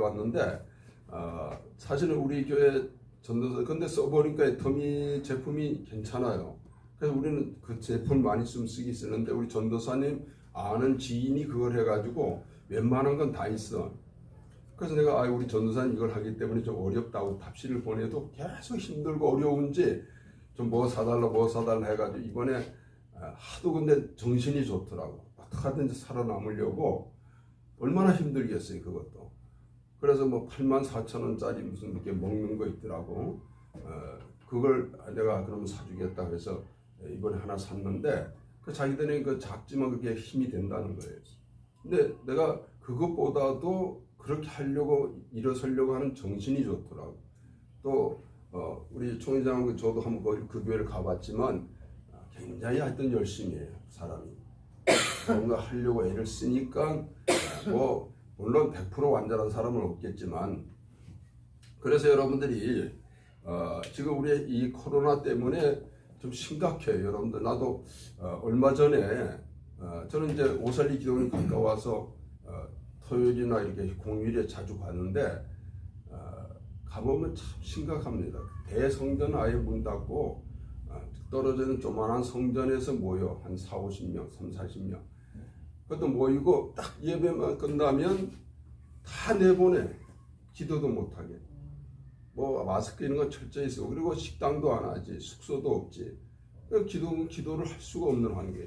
왔는데 어, 사실은 우리 교회 전도사 근데 써보니까 애터미 제품이 괜찮아요. 그래서 우리는 그 제품 많이 좀 쓰기 쓰는데 우리 전도사님 아는 지인이 그걸 해가지고 웬만한 건 다 있어. 그래서 내가 아 우리 전도사님 이걸 하기 때문에 좀 어렵다고 답시를 보내도 계속 힘들고 어려운지 좀 뭐 사달라 뭐 사달라 해가지고 이번에 아, 하도 근데 정신이 좋더라고. 어떻게 하든지 살아남으려고 얼마나 힘들겠어요 그것도. 그래서 뭐 8만 4천 원짜리 무슨 이렇게 먹는 거 있더라고. 어, 그걸 내가 그러면 사주겠다 해서 이번에 하나 샀는데 그 자기들이 그 작지만 그게 힘이 된다는 거예요. 근데 내가 그것보다도 그렇게 하려고 일어서려고 하는 정신이 좋더라고. 또 어, 우리 총회장하고 저도 한번 거기 그 교회를 가봤지만 아, 굉장히 하여튼 열심히 해요 사람이. 뭔가 하려고 애를 쓰니까 아, 뭐 물론 100% 완전한 사람은 없겠지만 그래서 여러분들이 어, 지금 우리 이 코로나 때문에 좀 심각해요 여러분들. 나도 어, 얼마 전에 어, 저는 이제 오살리 기도원이 가까워서 어, 토요일이나 이렇게 공휴일에 자주 가는데 어, 가보면 참 심각합니다. 대성전 아예 문 닫고 어, 떨어져 있는 조만한 성전에서 모여 한 4, 50명, 3, 40명 그것도 모이고 딱 예배만 끝나면 다 내보내 기도도 못하게 뭐 마스크 이런 거 철저히 쓰고 그리고 식당도 안 하지 숙소도 없지 그 기도 기도를 할 수가 없는 환경.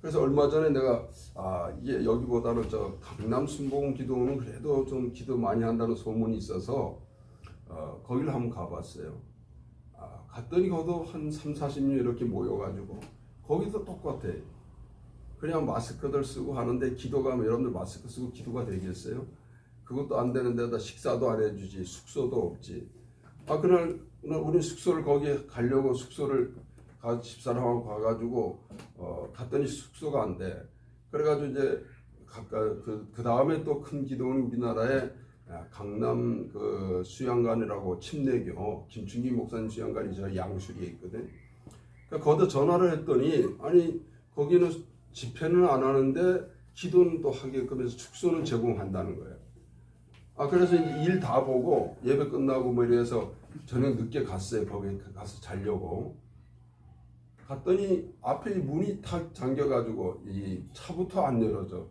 그래서 얼마 전에 내가 아 이게 여기보다는 저 강남 순복음 기도는 그래도 좀 기도 많이 한다는 소문이 있어서 어, 거기를 한번 가봤어요. 아, 갔더니 거기도 한 3, 40명 이렇게 모여가지고 거기도 똑같아. 그냥 마스크들 쓰고 하는데 기도가 면 여러분들 마스크 쓰고 기도가 되겠어요? 그것도 안 되는 데다 식사도 안 해주지 숙소도 없지. 아 그날 우리 숙소를 거기에 가려고 숙소를 가 집사람하고 가가지고 어, 갔더니 숙소가 안 돼. 그래가지고 이제 가까 그, 그 다음에 또 큰 기도는 우리나라에 아, 강남 그 수양관이라고 침례교 김충기 목사님 수양관이 저 양수리에 있거든. 그러니까 거기다 전화를 했더니 아니 거기는 집회는 안 하는데 기도는 또 하게끔 해서 축소는 제공한다는 거예요. 아 그래서 일 다 보고 예배 끝나고 뭐 이래서 저녁 늦게 갔어요. 거기 가서 자려고. 갔더니 앞에 이 문이 탁 잠겨가지고 이 차부터 안 열어져.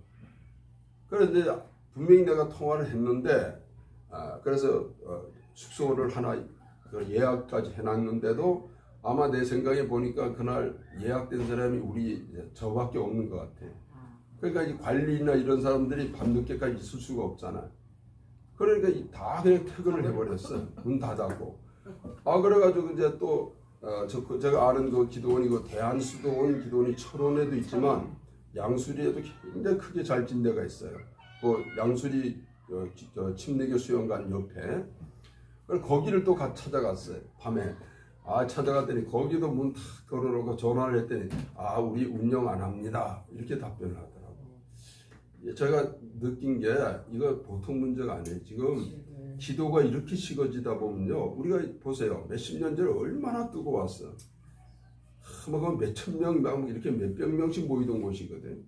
그런데 분명히 내가 통화를 했는데 아 그래서 어, 숙소를 하나 그 예약까지 해놨는데도 아마 내 생각에 보니까 그날 예약된 사람이 우리 저밖에 없는 것 같아. 그러니까 이 관리나 이런 사람들이 밤늦게까지 있을 수가 없잖아. 그러니까 이- 다 그냥 퇴근을 해버렸어. 문 닫았고. 아 그래가지고 이제 또 어, 저, 그 제가 아는 그 기도원이 그 대한수도원 기도원이 철원에도 있지만 양수리에도 굉장히 크게 잘 진 데가 있어요. 그 양수리 어, 기- 저 침례교 수영관 옆에. 거기를 또 가, 찾아갔어요. 밤에. 아 찾아갔더니 거기도 문 탁 걸어놓고 전화를 했더니 아 우리 운영 안 합니다. 이렇게 답변을 하더라고. 예, 제가 느낀 게 이거 보통 문제가 아니에요. 지금 기도가 이렇게 식어지다 보면요. 우리가 보세요. 몇십 년 전에 얼마나 뜨거웠어. 하, 막 몇천 명, 막 이렇게 몇백 명씩 모이던 곳이거든.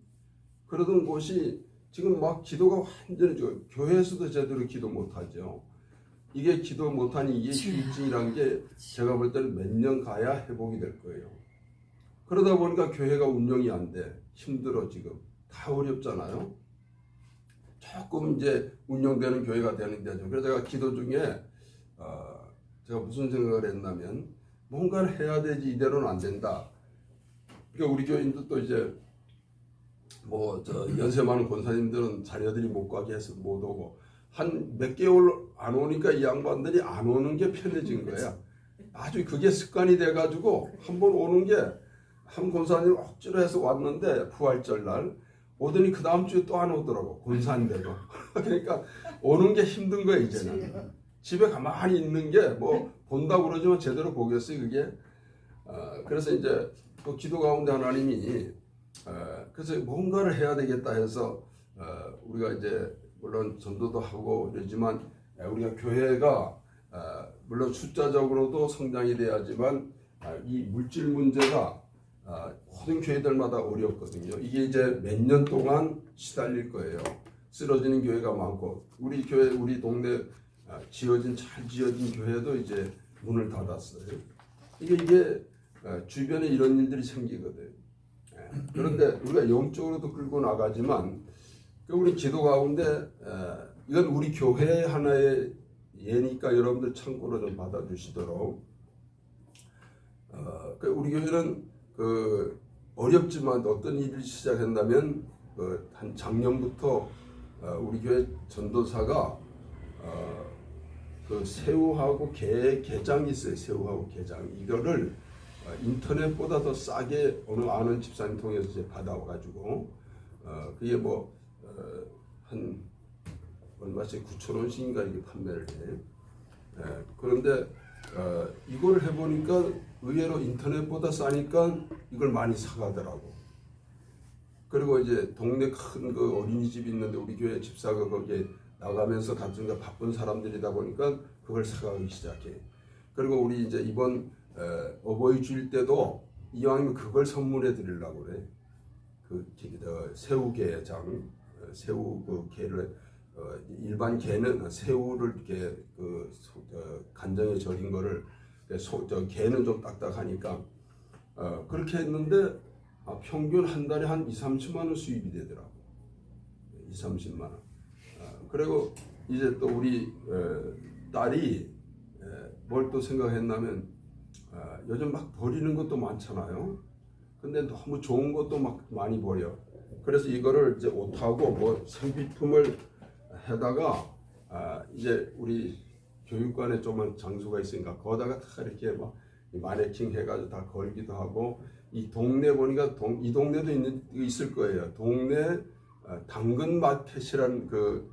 그러던 곳이 지금 막 기도가 완전히 저 교회에서도 제대로 기도 못하죠. 이게 기도 못하니 이게 휴증이란 게 제가 볼 때는 몇 년 가야 회복이 될 거예요. 그러다 보니까 교회가 운영이 안 돼. 힘들어 지금. 다 어렵잖아요. 조금 이제 운영되는 교회가 되는 데죠. 그래서 제가 기도 중에 어, 제가 무슨 생각을 했냐면 뭔가를 해야 되지 이대로는 안 된다. 그러니까 우리 교인도 또 이제 뭐 저 연세 많은 권사님들은 자녀들이 못 가게 해서 못 오고 한 몇 개월 안 오니까 이 양반들이 안 오는 게 편해진 거야. 아주 그게 습관이 돼가지고 한 번 오는 게 한 권사님 억지로 해서 왔는데 부활절 날 오더니 그 다음 주에 또 안 오더라고 권사인데도. 그러니까 오는 게 힘든 거야 이제는. 집에 가만히 있는 게 뭐 본다고 그러지만 제대로 보겠어요 그게. 어, 그래서 이제 또 기도 가운데 하나님이 어, 그래서 뭔가를 해야 되겠다 해서 어, 우리가 이제 물론 전도도 하고 이러지만 에, 우리가 교회가 어, 물론 숫자적으로도 성장이 돼야지만 아, 이 물질 문제가 아, 모든 교회들마다 어렵거든요. 이게 이제 몇 년 동안 시달릴 거예요. 쓰러지는 교회가 많고 우리 교회 우리 동네 아, 지어진 잘 지어진 교회도 이제 문을 닫았어요. 이게 이게 아, 주변에 이런 일들이 생기거든. 예. 그런데 우리가 영적으로도 끌고 나가지만 그 우리 기도 가운데 에, 이건 우리 교회 하나의 예니까 여러분들 참고로 좀 받아주시도록 어, 그 우리 교회는 그 어렵지만 어떤 일을 시작한다면 그 한 작년부터 어, 우리 교회 전도사가 어, 그 새우하고 게 개장이 있어요. 새우하고 게장 이거를 어, 인터넷보다 더 싸게 어느 아는 집사님 통해서 받아와가지고 어, 그게 뭐한얼 마씩 9천 원씩인가 이게 판매를 해. 예, 그런데 어, 이걸 해보니까 의외로 인터넷보다 싸니까 이걸 많이 사가더라고. 그리고 이제 동네 큰 그 어린이집 있는데 우리 교회 집사가 거기에 나가면서 거 바쁜 사람들이다 보니까 그걸 사가기 시작해. 그리고 우리 이제 이번 에, 어버이 주일 때도 이왕이면 그걸 선물해 드리려고 그래. 그 저 새우게장, 어, 새우 그 게를 어, 일반 게는 새우를 이렇게 그 소- 어, 간장에 절인 거를 소, 저 게는 좀 딱딱하니까 어, 그렇게 했는데 아, 평균 한 달에 한 2, 30만 원 수입이 되더라고. 2, 30만 원. 어, 그리고 이제 또 우리 어, 딸이 뭘 또 생각했냐면 어, 요즘 막 버리는 것도 많잖아요. 근데 너무 좋은 것도 막 많이 버려. 그래서 이거를 이제 옷하고 뭐 생필품을 해다가 아, 이제 우리 교육관에 좀만 장소가 있으니까 거기다가 다 이렇게 막 마네킹 해가지고 다 걸기도 하고 이 동네 보니까 동, 이 동네도 있는 있을 거예요. 동네 어, 당근 마켓이라는 그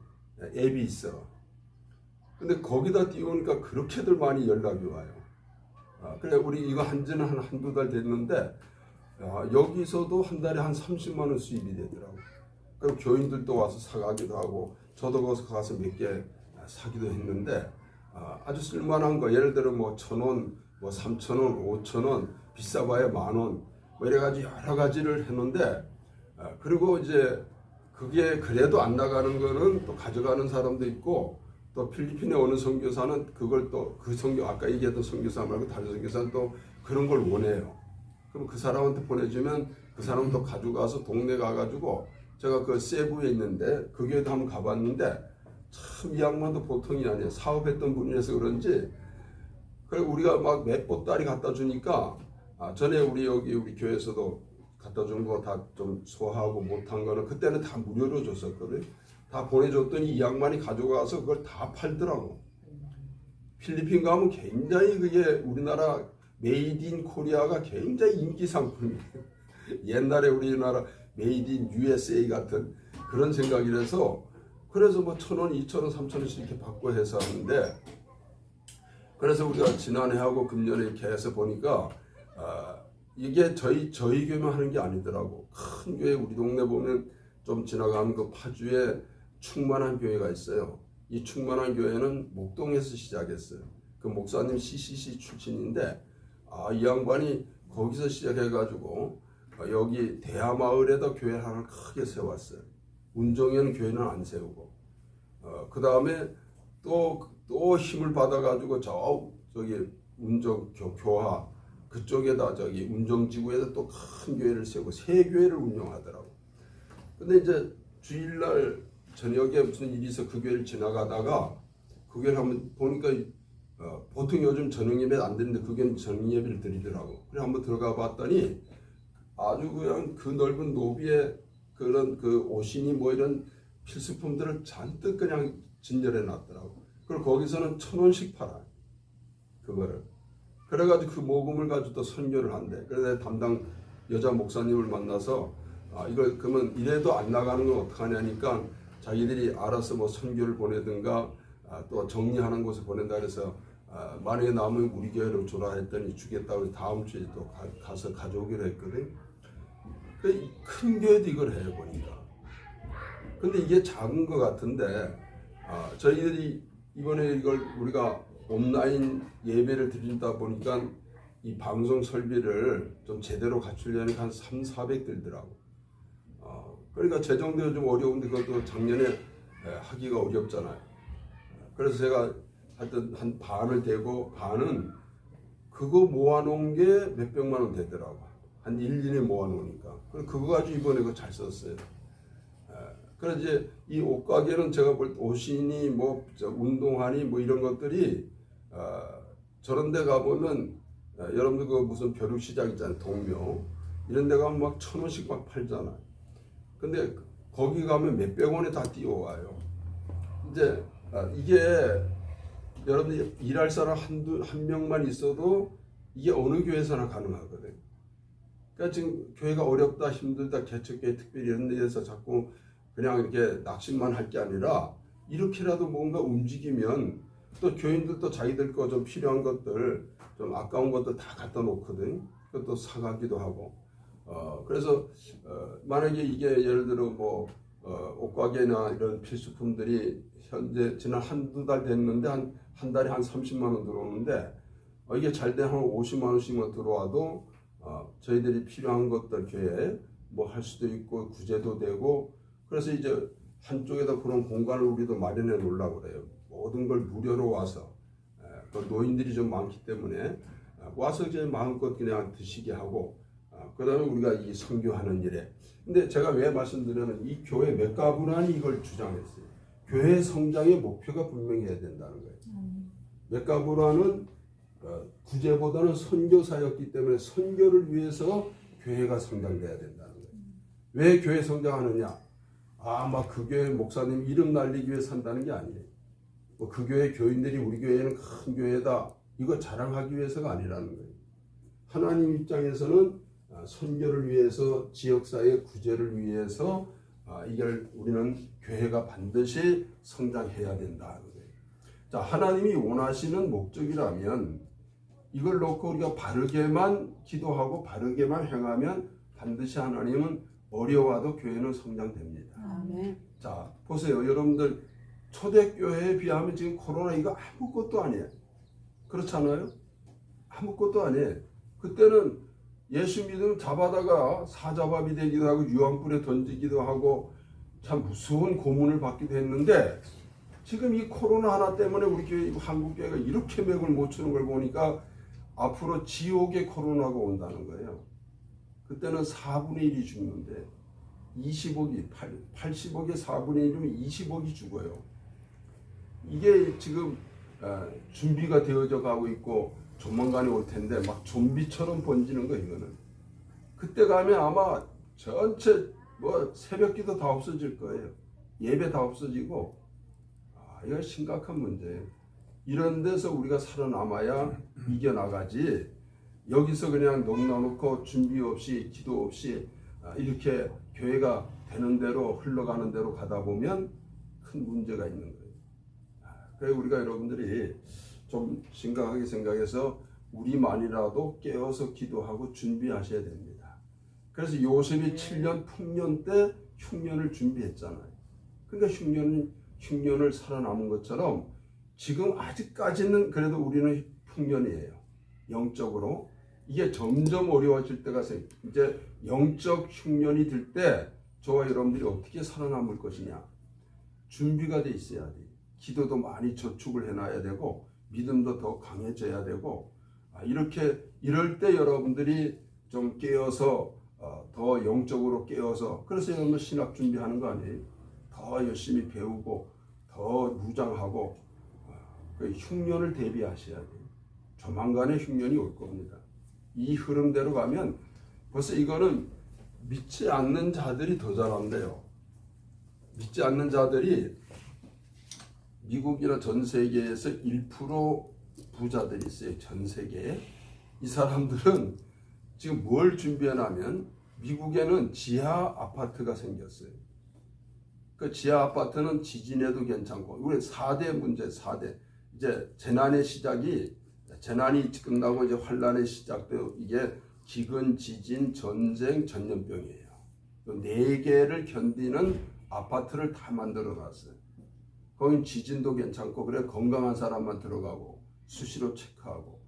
앱이 있어. 근데 거기다 띄우니까 그렇게들 많이 연락이 와요. 아, 그래 우리 이거 한 지는 한 한두 달 됐는데 아, 여기서도 한 달에 한 30만 원 수입이 되더라고. 그리고 교인들도 와서 사가기도 하고 저도 거기서 가서 몇 개 사기도 했는데 아, 아주 쓸만한 거 예를 들어 뭐 천 원, 뭐 삼천 원, 오천 원 비싸봐야 만 원, 뭐 이래 가지고 여러 가지를 했는데 아, 그리고 이제 그게 그래도 안 나가는 거는 또 가져가는 사람도 있고 또 필리핀에 오는 선교사는 그걸 또 그 선교 아까 얘기했던 선교사 말고 다른 선교사는 또 그런 걸 원해요. 그럼 그 사람한테 보내주면 그 사람 또 가져가서 동네 가가지고 제가 그 세부에 있는데 그 교회도 한번 가봤는데 참 이 양반도 보통이 아니에요. 사업했던 분이라서 그런지 그리고 우리가 막 맷보따리 갖다 주니까 아, 전에 우리 여기 우리 교회에서도 갖다 준 거 다 좀 소화하고 못한 거는 그때는 다 무료로 줬었거든. 다 보내줬더니 이 양반이 가져가서 그걸 다 팔더라고. 필리핀 가면 굉장히 그게 우리나라 메이드 인 코리아가 굉장히 인기 상품이에요. 옛날에 우리나라 메이드 인 USA 같은 그런 생각이라서 그래서 뭐 천 원, 이천 원, 삼천 원씩 이렇게 받고 해서 하는데 그래서 우리가 지난해하고 금년에 이렇게 해서 보니까 아, 이게 저희 저희 교회만 하는 게 아니더라고. 큰 교회 우리 동네 보면 좀 지나가면 그 파주에 충만한 교회가 있어요. 이 충만한 교회는 목동에서 시작했어요. 그 목사님 CCC 출신인데 아, 이 양반이 거기서 시작해가지고 어, 여기 대하마을에다 교회 하나 크게 세웠어요. 운정에는 교회는 안 세우고 어, 그 다음에 또, 또 힘을 받아가지고 저 저기 운정 교, 교화 그쪽에다 저기 운정지구에다 또 큰 교회를 세우고 세 교회를 운영하더라고. 근데 이제 주일날 저녁에 무슨 일이 있어 그 교회를 지나가다가 그 교회를 한번 보니까 어, 보통 요즘 저녁 예배 안 드는데 그 교회는 저녁 예배를 드리더라고. 그래 한번 들어가 봤더니 아주 그냥 그 넓은 노비에 그런 그 옷이니 뭐 이런 필수품들을 잔뜩 그냥 진열해 놨더라고. 그리고 거기서는 천 원씩 팔아. 그거를. 그래가지고 그 모금을 가지고 또 선교를 한대. 그래서 담당 여자 목사님을 만나서 아, 이걸 그러면 이래도 안 나가는 건 어떡하냐니까 자기들이 알아서 뭐 선교를 보내든가 아, 또 정리하는 곳에 보낸다 그래서 아, 만약에 남으면 우리 교회로 주라 했더니 주겠다고 다음 주에 또 가, 서 가져오기로 했거든. 그큰 교회도 이걸 해 보니까. 근데 이게 작은 것 같은데 아, 저희들이 이번에 이걸 우리가 온라인 예배를 드린다 보니까 이 방송 설비를 좀 제대로 갖추려니까 한 3, 400 들더라고. 어, 그러니까 재정도 좀 어려운데 그것도 작년에 예, 하기가 어렵잖아요. 그래서 제가 하여튼 한 반을 대고 반은 그거 모아놓은 게 몇백만 원 되더라고. 한 1, 2년 모아놓으니까. 그거 가지고 이번에 그거 잘 썼어요. 예, 그래서 이제 이 옷가게는 제가 볼 때 옷이니 뭐저 운동화니 뭐 이런 것들이 어, 저런 데 가보면 어, 여러분들 그 무슨 벼룩시장 있잖아요. 동묘. 이런 데 가면 막 천 원씩 막 팔잖아요. 근데 거기 가면 몇백 원에 다 뛰어와요. 이제 아, 이게 여러분들 일할 사람 한두 한 명만 있어도 이게 어느 교회에서나 가능하거든. 그러니까 지금 교회가 어렵다 힘들다 개척교회 특별히 데에서 자꾸 그냥 이렇게 낙심만 할 게 아니라 이렇게라도 뭔가 움직이면 또 교인들도 자기들 거 좀 필요한 것들 좀 아까운 것들 다 갖다 놓거든. 그것도 사가기도 하고. 어 그래서 어, 만약에 이게 예를 들어 뭐 어, 옷가게나 이런 필수품들이 현재 지난 한두 달 됐는데 한, 한 달에 한 30만 원 들어오는데 어, 이게 잘 되면 한 50만 원씩만 들어와도 어, 저희들이 필요한 것들 교회에 뭐할 수도 있고 구제도 되고 그래서 이제 한쪽에다 그런 공간을 우리도 마련해 놓으려고 그래요. 모든 걸 무료로 와서 에, 그 노인들이 좀 많기 때문에 어, 와서 이제 마음껏 그냥 드시게 하고 어, 그다음에 우리가 이 선교하는 일에 근데 제가 왜 말씀드리냐면 이 교회 메가브란이 이걸 주장했어요. 교회 성장의 목표가 분명히 해야 된다는 거예요. 메가브란은 어, 구제보다는 선교사였기 때문에 선교를 위해서 교회가 성장돼야 된다는 거예요. 왜 교회 성장하느냐? 아, 막 그 교회 목사님 이름 날리기 위해 산다는 게 아니에요. 뭐 그 교회 교인들이 우리 교회는 큰 교회다. 이거 자랑하기 위해서가 아니라는 거예요. 하나님 입장에서는 아, 선교를 위해서 지역사회 구제를 위해서 아, 이걸 우리는 교회가 반드시 성장해야 거예요. 자, 하나님이 원하시는 목적이라면 이걸 놓고 우리가 바르게만 기도하고 바르게만 행하면 반드시 하나님은 어려워도 교회는 성장됩니다. 아멘. 자, 보세요. 여러분들 초대교회에 비하면 지금 코로나 이거 아무것도 아니에요. 그렇잖아요? 아무것도 아니에요. 그때는 예수 믿으면 잡아다가 사자밥이 되기도 하고 유황불에 던지기도 하고 참 무서운 고문을 받기도 했는데 지금 이 코로나 하나 때문에 우리 교회 한국 교회가 이렇게 맥을 못 추는 걸 보니까 앞으로 지옥의 코로나가 온다는 거예요. 그때는 4분의 1이 죽는데 20억이 8, 80억의 4분의 1이면 20억이 죽어요. 이게 지금 어, 준비가 되어져 가고 있고 조만간에 올 텐데 막 좀비처럼 번지는 거 이거는. 그때 가면 아마 전체 뭐 새벽기도 다 없어질 거예요. 예배 다 없어지고 아, 이거 심각한 문제예요. 이런 데서 우리가 살아남아야 이겨나가지 여기서 그냥 넉넉놓고 준비 없이 기도 없이 아, 이렇게 교회가 되는 대로 흘러가는 대로 가다 보면 큰 문제가 있는 거예요. 아, 그래서 우리가 여러분들이 좀 심각하게 생각해서 우리만이라도 깨어서 기도하고 준비하셔야 됩니다. 그래서 요셉이 7년 풍년 때 흉년을 준비했잖아요. 그러니까 흉년, 흉년을 살아남은 것처럼 지금 아직까지는 그래도 우리는 흉년이에요. 영적으로. 이게 점점 어려워질 때가 생 이제 영적 흉년이 들 때 저와 여러분들이 어떻게 살아남을 것이냐. 준비가 돼 있어야 돼. 기도도 많이 저축을 해놔야 되고 믿음도 더 강해져야 되고 아, 이렇게 이럴 때 여러분들이 좀 깨어서 어, 더 영적으로 깨어서 그래서 여러분 신학 준비하는 거 아니에요? 더 열심히 배우고 더 무장하고 어, 그 흉년을 대비하셔야 돼요. 조만간에 흉년이 올 겁니다. 이 흐름대로 가면 벌써 이거는 믿지 않는 자들이 더 잘한대요. 믿지 않는 자들이 미국이나 전 세계에서 1% 부자들이 있어요. 전 세계에. 이 사람들은 지금 뭘 준비해냐면 미국에는 지하 아파트가 생겼어요. 그 지하 아파트는 지진에도 괜찮고 우리 4대 문제 4대 이제 재난의 시작이 재난이 끝나고 이제 환란의 시작도 이게 기근, 지진, 전쟁, 전염병이에요. 그네 개를 견디는 아파트를 다 만들어 놨어요. 거긴 지진도 괜찮고 그래 건강한 사람만 들어가고 수시로 체크하고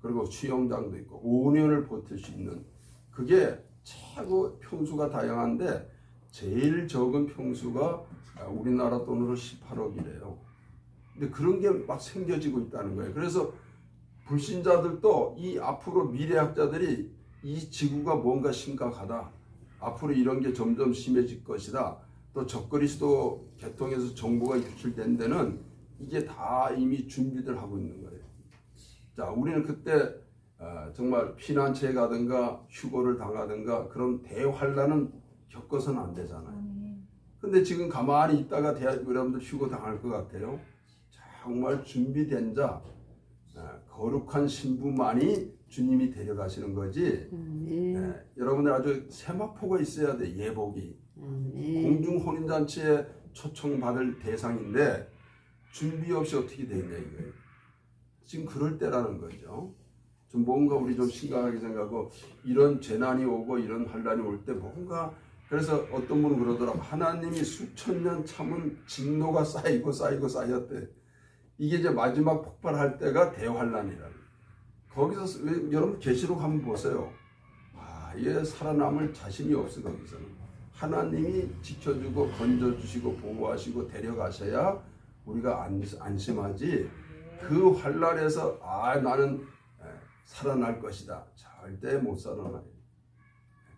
그리고 수영장도 있고 5년을 버틸 수 있는 그게 최고 평수가 다양한데 제일 적은 평수가 아, 우리나라 돈으로 18억이래요. 근데 그런 게 막 생겨지고 있다는 거예요. 그래서 불신자들도 이 앞으로 미래학자들이 이 지구가 뭔가 심각하다. 앞으로 이런 게 점점 심해질 것이다. 또 적그리스도 계통에서 정보가 유출된 데는 이게 다 이미 준비들 하고 있는 거예요. 자, 우리는 그때 어, 정말 피난처에 가든가 휴고를 당하든가 그런 대환란은 겪어서는 안 되잖아요. 근데 지금 가만히 있다가 대학 여러분들 휴고 당할 것 같아요. 정말 준비된 자, 어, 거룩한 신부만이 주님이 데려가시는 거지. 아멘. 예, 여러분들 아주 세마포가 있어야 돼 예복이 아멘. 공중 혼인잔치에 초청받을 대상인데 준비 없이 어떻게 되냐 이거예요. 지금 그럴 때라는 거죠. 좀 뭔가 우리 좀 심각하게 생각하고 이런 재난이 오고 이런 환란이 올 때 뭔가 그래서 어떤 분은 그러더라고 하나님이 수천 년 참은 진노가 쌓이고 쌓이고 쌓였대. 이게 이제 마지막 폭발할 때가 대환란이라는. 거기서 왜- 여러분 계시록 한번 보세요. 아, 얘 살아남을 자신이 없어 거기서는. 하나님이 지켜주고 건져주시고 보호하시고 데려가셔야 우리가 안, 안심하지. 그 환란에서 아 나는 에, 살아날 것이다. 절대 못 살아나요.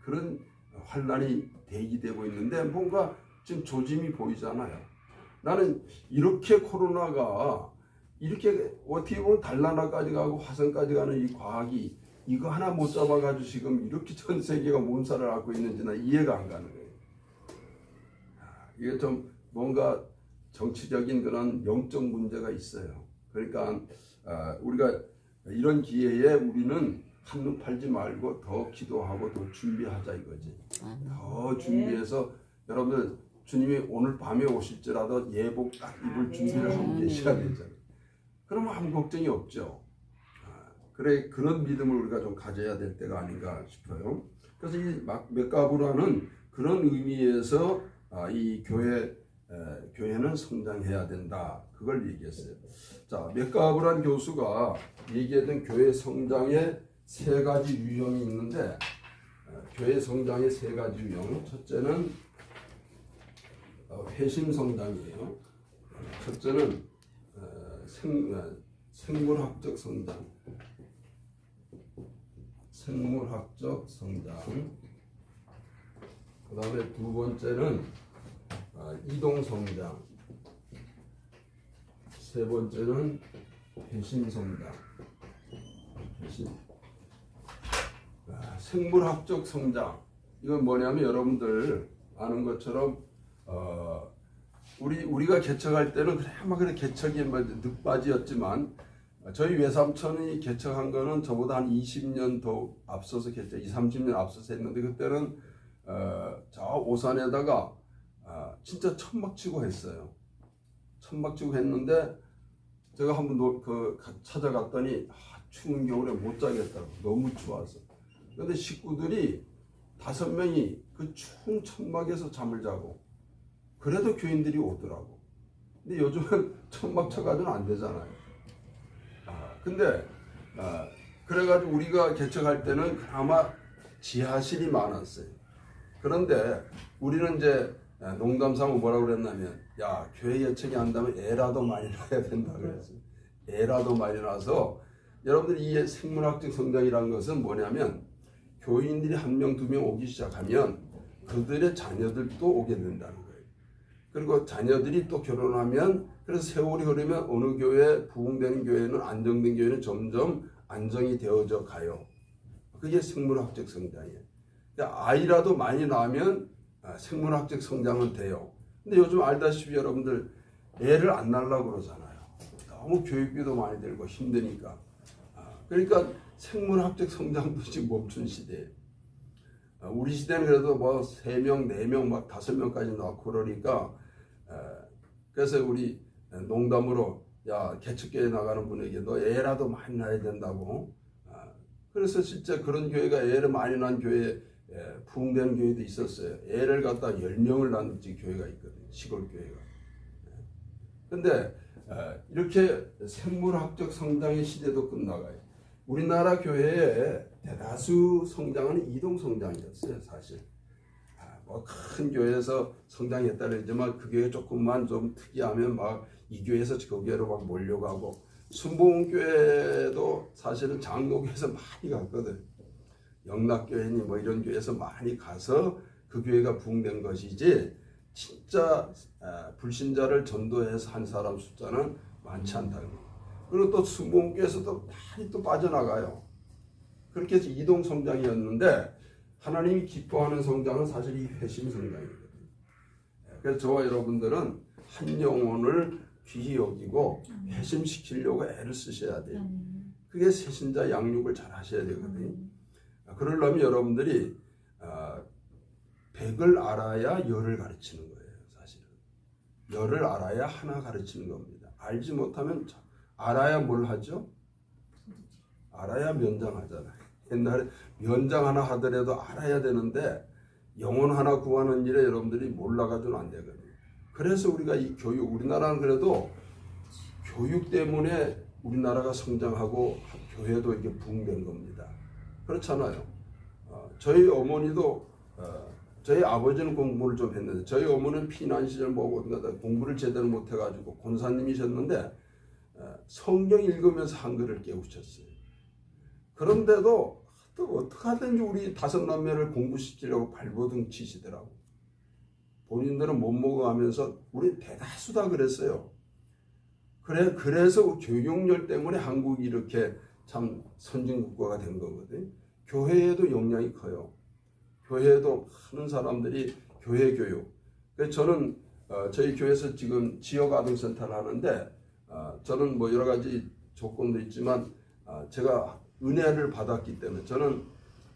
그런 환란이 대기되고 있는데 뭔가 지금 조짐이 보이잖아요. 나는 이렇게 코로나가 이렇게 어떻게 보면 달나라까지 가고 화성까지 가는 이 과학이 이거 하나 못 잡아가지고 지금 이렇게 전 세계가 몸살을 앓고 있는지 나 이해가 안 가는 거예요. 아, 이게 좀 뭔가 정치적인 그런 영적 문제가 있어요. 그러니까 아, 우리가 이런 기회에 우리는 한눈 팔지 말고 더 기도하고 더 준비하자 이거지. 더 준비해서 여러분들 주님이 오늘 밤에 오실지라도 예복 딱 입을 준비를 하고 계셔야 되잖아요. 그러면 아무 걱정이 없죠. 아, 그래 그런 믿음을 우리가 좀 가져야 될 때가 아닌가 싶어요. 그래서 이 막- 메가브라는 그런 의미에서 아, 이 교회 에, 교회는 성장해야 된다. 그걸 얘기했어요. 자, 메가브란 교수가 얘기했던 교회 성장의 세 가지 유형이 있는데 어, 교회 성장의 세 가지 유형. 첫째는 어, 회심 성장이에요. 어, 첫째는 어, 생, 어, 생물학적 성장. 생물학적 성장. 그 다음에 두 번째는 어, 이동 성장. 세 번째는 회심 성장. 회심. 아, 생물학적 성장. 이건 뭐냐면 여러분들 아는 것처럼 어, 우리 우리가 개척할 때는 그래 막 그래 개척이 뭐 늦바지였지만 저희 외삼촌이 개척한 거는 저보다 한 20년 더 앞서서 개척, 2, 30년 앞서서 했는데 그때는 어, 저 오산에다가 아, 진짜 천막 치고 했어요. 천막 치고 했는데 제가 한번 노- 그 가- 찾아갔더니 아, 추운 겨울에 못 자겠다고 너무 추워서. 근데 식구들이 다섯 명이 그 추운 천막에서 잠을 자고 그래도 교인들이 오더라고. 근데 요즘은 천막 쳐가지고는 안 되잖아요. 아, 근데 아, 그래가지고 우리가 개척할 때는 아마 지하실이 많았어요. 그런데 우리는 이제 아, 농담삼아 뭐라고 그랬냐면 야 교회 개척이 한다면 애라도 많이 낳아야 된다 그랬어요. 애라도 많이 낳아서 여러분들이 이 생물학적 성장이라는 것은 뭐냐면 교인들이 한 명 두 명 오기 시작하면 그들의 자녀들도 오게 된다는 거예요. 그리고 자녀들이 또 결혼하면 그래서 세월이 흐르면 어느 교회 부흥되는 교회는 안정된 교회는 점점 안정이 되어져 가요. 그게 생물학적 성장이에요. 그러니까 아이라도 많이 낳으면 아, 생물학적 성장은 돼요. 근데 요즘 알다시피 여러분들 애를 안 낳으려고 그러잖아요. 너무 교육비도 많이 들고 힘드니까. 아, 그러니까 생물학적 성장도 지금 멈춘 시대예요. 아, 우리 시대는 그래도 뭐세 명, 네 명, 막 다섯 명까지 낳고 그러니까 에, 그래서 우리 농담으로 야 개척교회 나가는 분에게 너 애라도 많이 낳아야 된다고. 아, 그래서 진짜 그런 교회가 애를 많이 낳은 교회 에, 부흥되는 교회도 있었어요. 애를 갖다 열 명을 낳는 지 교회가 있거든요. 시골 교회가. 근데 에, 이렇게 생물학적 성장의 시대도 끝나가요. 우리나라 교회의 대다수 성장은 이동 성장이었어요, 사실. 아, 뭐큰 교회에서 성장했다 그러지만 그 교회 조금만 좀 특이하면 막 이 교회에서 그 교회로 막 몰려가고 순복음교회도 사실은 장로교에서 많이 갔거든. 영락교회니 뭐 이런 교회에서 많이 가서 그 교회가 부흥된 것이지 진짜 아, 불신자를 전도해서 한 사람 숫자는 많지 않다. 그리고 또 순복음교회에서도 많이 또 빠져나가요. 그렇게 해서 이동 성장이었는데 하나님이 기뻐하는 성장은 사실 이 회심 성장이거든요. 그래서 저와 여러분들은 한 영혼을 귀히 여기고 회심시키려고 애를 쓰셔야 돼요. 그게 새신자 양육을 잘 하셔야 되거든요. 그러려면 여러분들이 어, 백을 알아야 열을 가르치는 거예요, 사실은. 열을 알아야 하나 가르치는 겁니다. 알지 못하면 자- 알아야 뭘 하죠? 알아야 면장하잖아요. 옛날에 면장 하나 하더라도 알아야 되는데 영혼 하나 구하는 일에 여러분들이 몰라가지고는 안 되거든요. 그래서 우리가 이 교육, 우리나라는 그래도 교육 때문에 우리나라가 성장하고 교회도 이게 부흥된 겁니다. 그렇잖아요. 어, 저희 어머니도 어, 저희 아버지는 공부를 좀 했는데 저희 어머니는 피난 시절 다 공부를 제대로 못 해가지고 권사님이셨는데 어, 성경 읽으면서 한글을 깨우쳤어요. 그런데도 또 어떻게 하든지 우리 다섯 남매를 공부시키려고 발버둥 치시더라고. 본인들은 못 먹어가면서 우리 대다수 다 그랬어요. 그래 그래서 교육열 때문에 한국이 이렇게 참 선진국가가 된 거거든. 교회에도 영향이 커요. 교회에도 많은 사람들이 교회 교육. 그래서 저는 어, 저희 교회에서 지금 지역 아동센터를 하는데 어, 저는 뭐 여러 가지 조건도 있지만 어, 제가 은혜를 받았기 때문에 저는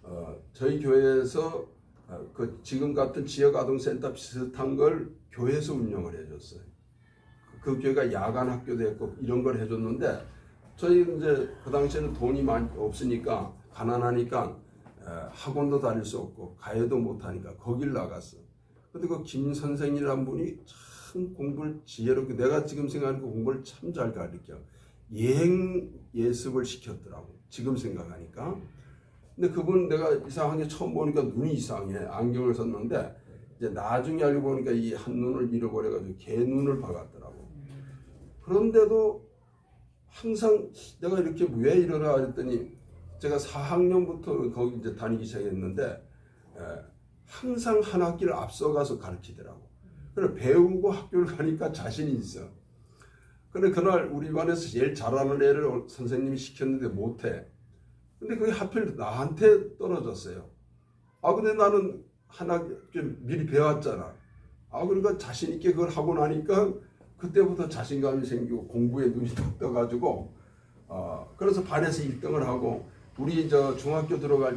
어, 저희 교회에서 어, 그 지금 같은 지역 아동센터 비슷한 걸 교회에서 운영을 해줬어요. 그 교회가 야간 학교도 했고 이런 걸 해줬는데 저희 이제 그 당시에는 돈이 많이 없으니까 가난하니까 에, 학원도 다닐 수 없고 가해도 못하니까 거길 나갔어. 근데 그 김 선생이라는 분이 참 공부를 지혜롭게 내가 지금 생각하는 그 공부를 참 잘 가르쳐 예행 예습을 시켰더라고 지금 생각하니까. 근데 그분 내가 이상하게 처음 보니까 눈이 이상해 안경을 썼는데 이제 나중에 알고 보니까 이 한 눈을 잃어버려가지고 개 눈을 박았더라고. 그런데도 항상 내가 이렇게 왜 이러라 했더니 제가 4학년부터 거기 이제 다니기 시작했는데 에, 항상 한 학기를 앞서가서 가르치더라고. 그래 배우고 학교를 가니까 자신이 있어. 근데 그날 우리 반에서 제일 잘하는 애를 선생님이 시켰는데 못해. 근데 그게 하필 나한테 떨어졌어요. 아 근데 나는 하나 좀 미리 배웠잖아. 아 그러니까 자신 있게 그걸 하고 나니까 그때부터 자신감이 생기고 공부에 눈이 탁 떠가지고 어 그래서 반에서 1등을 하고 우리 저 중학교 들어갈